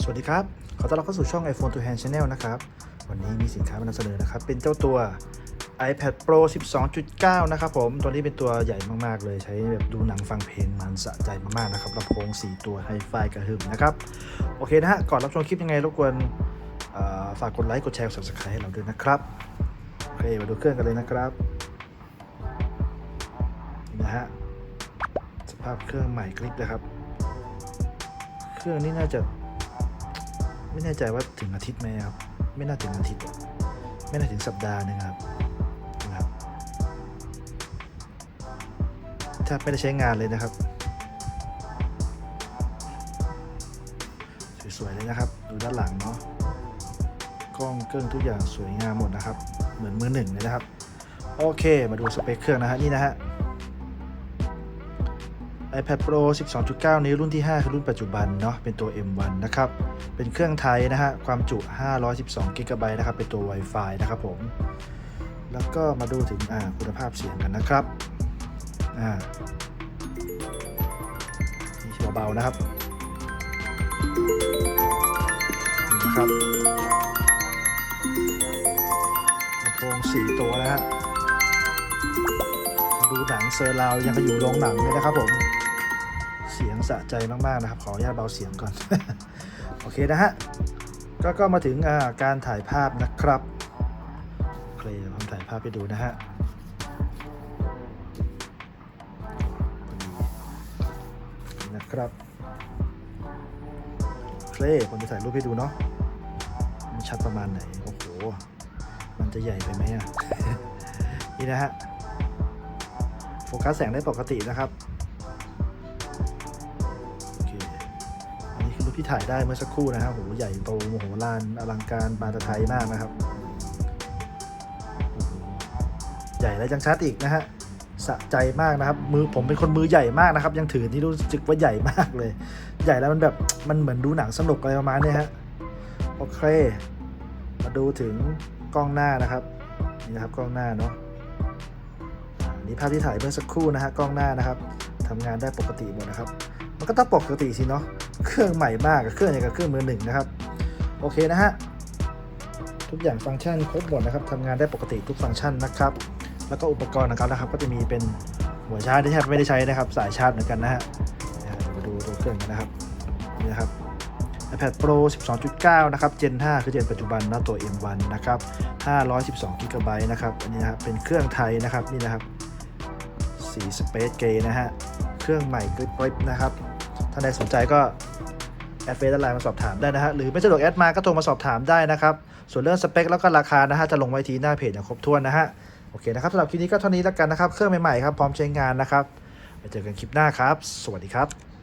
สวัสดีครับ ขอต้อนรับเข้าสู่ช่อง iPhone to Hand Channel นะครับ วันนี้มีสินค้ามานำเสนอนะครับ เป็นเจ้าตัว iPad Pro 12.9 นะครับผม ตัวนี้เป็นตัวใหญ่มากๆ เลย ใช้แบบดูหนังฟังเพลงมันสะใจมากๆ นะครับลำโพง 4 ตัวไฮไฟกระหึ่มนะครับ โอเคนะฮะ ก่อนรับชมคลิปยังไงรบกวนฝากกดไลค์ กดแชร์กด subscribe ให้เราด้วยนะครับ โอเค มาดูเครื่องกันเลยนะครับนี่นะฮะ สภาพเครื่องใหม่กริปเลยครับ เครื่องนี้น่าจะ ไม่แน่ใจว่าถึงอาทิตย์ไหมครับ ไม่น่าถึงอาทิตย์ ไม่น่าถึงสัปดาห์นึงครับนะครับแทบไม่ได้ใช้งานเลยนะครับ สวยๆเลยนะครับ ดูด้านหลังเนาะกล้องเครื่องทุกอย่างสวยงามหมดนะครับ เหมือนมือหนึ่งเลยนะครับ โอเค มาดูสเปคเครื่องนะฮะนี่นะฮะ iPad Pro 12.9นี้รุ่นที่ 5 คือรุ่นปัจจุบันเนาะเป็นตัว M1 นะครับ เป็นเครื่องไทยนะฮะ ความจุ 512 g b นะครับ เป็นตัว Wi-Fi นะครับผม แล้วก็มาดูถึงคุณภาพเสียงกันนะครับอ่านี่เบาๆนะครับนี่นะครับลำโพง4ตัวนะฮะดูหนังเซอร์ราวยังก็อยู่โรงหนังเลยนะครับผม เสียงสะใจมากๆนะครับ ขออนุญาตเบาเสียงก่อน โอเคนะฮะก็ก็มาถึงการถ่ายภาพนะครับโอเคเดี๋ยวผมถ่ายภาพไปดูนะฮะนี่นะครับโอเคผมจะถ่ายรูปให้ดูเนาะมันชัดประมาณไหน โอ้โห มันจะใหญ่ไปไหมอะ นี่นะฮะ โฟกัสแสงได้ปกตินะครับ ที่ถ่ายได้เมื่อสักครู่นะครับโหใหญ่โตโมโหลานอลังการบาตไทยมากนะครับ ใหญ่และยังชัดอีกนะฮะสะใจมากนะครับ มือผมเป็นคนมือใหญ่มากนะครับ ยังถือที่รู้สึกว่าใหญ่มากเลย ใหญ่แล้วมันแบบมันเหมือนดูหนังสนุกอะไรประมาณนี้ฮะโอเค มาดูถึงกล้องหน้านะครับนี่นะครับกล้องหน้าเนาะนนี่ภาพที่ถ่ายเมื่อสักครู่นะฮะกล้องหน้านะครับทำงานได้ปกติหมดนะครับ มันก็ต้องปกติสิเนาะ เครื่องใหม่มากเครื่องอย่างกับเครื่องมือหนึ่งนะครับ โอเคนะฮะทุกอย่างฟังก์ชันครบหมดนะครับทำงานได้ปกติทุกฟังก์ชันนะครับ แล้วก็อุปกรณ์นะครับนะครับ ก็จะมีเป็นหัวชาร์จที่แทบไม่ได้ใช้นะครับ สายชาร์จเหมือนกันนะฮะมาดูตัวเครื่องกันนะครับนี่นะครับ iPad Pro 12.9 นะครับ Gen 5 คือ Gen ปัจจุบันนะตัว M1 นะครับ512 g b นะครับ อันนี้นะครับ เป็นเครื่องไทยนะครับ นี่นะครับสี Space Gray นะฮะ เครื่องใหม่กริบๆนะครับ ท่านใดสนใจก็แอดเฟซไลน์มาสอบถามได้นะฮะหรือไม่สะดวกแอดมาก็โทรมาสอบถามได้นะครับ ส่วนเรื่องสเปคแล้วก็ราคานะฮะจะลงไว้ที่หน้าเพจอย่างครบถ้วนนะฮะโอเคนะครับสำหรับคลิปนี้ก็เท่านี้แล้วกันนะครับ เครื่องใหม่ๆครับพร้อมใช้งานนะครับไปเจอกันคลิปหน้าครับ สวัสดีครับ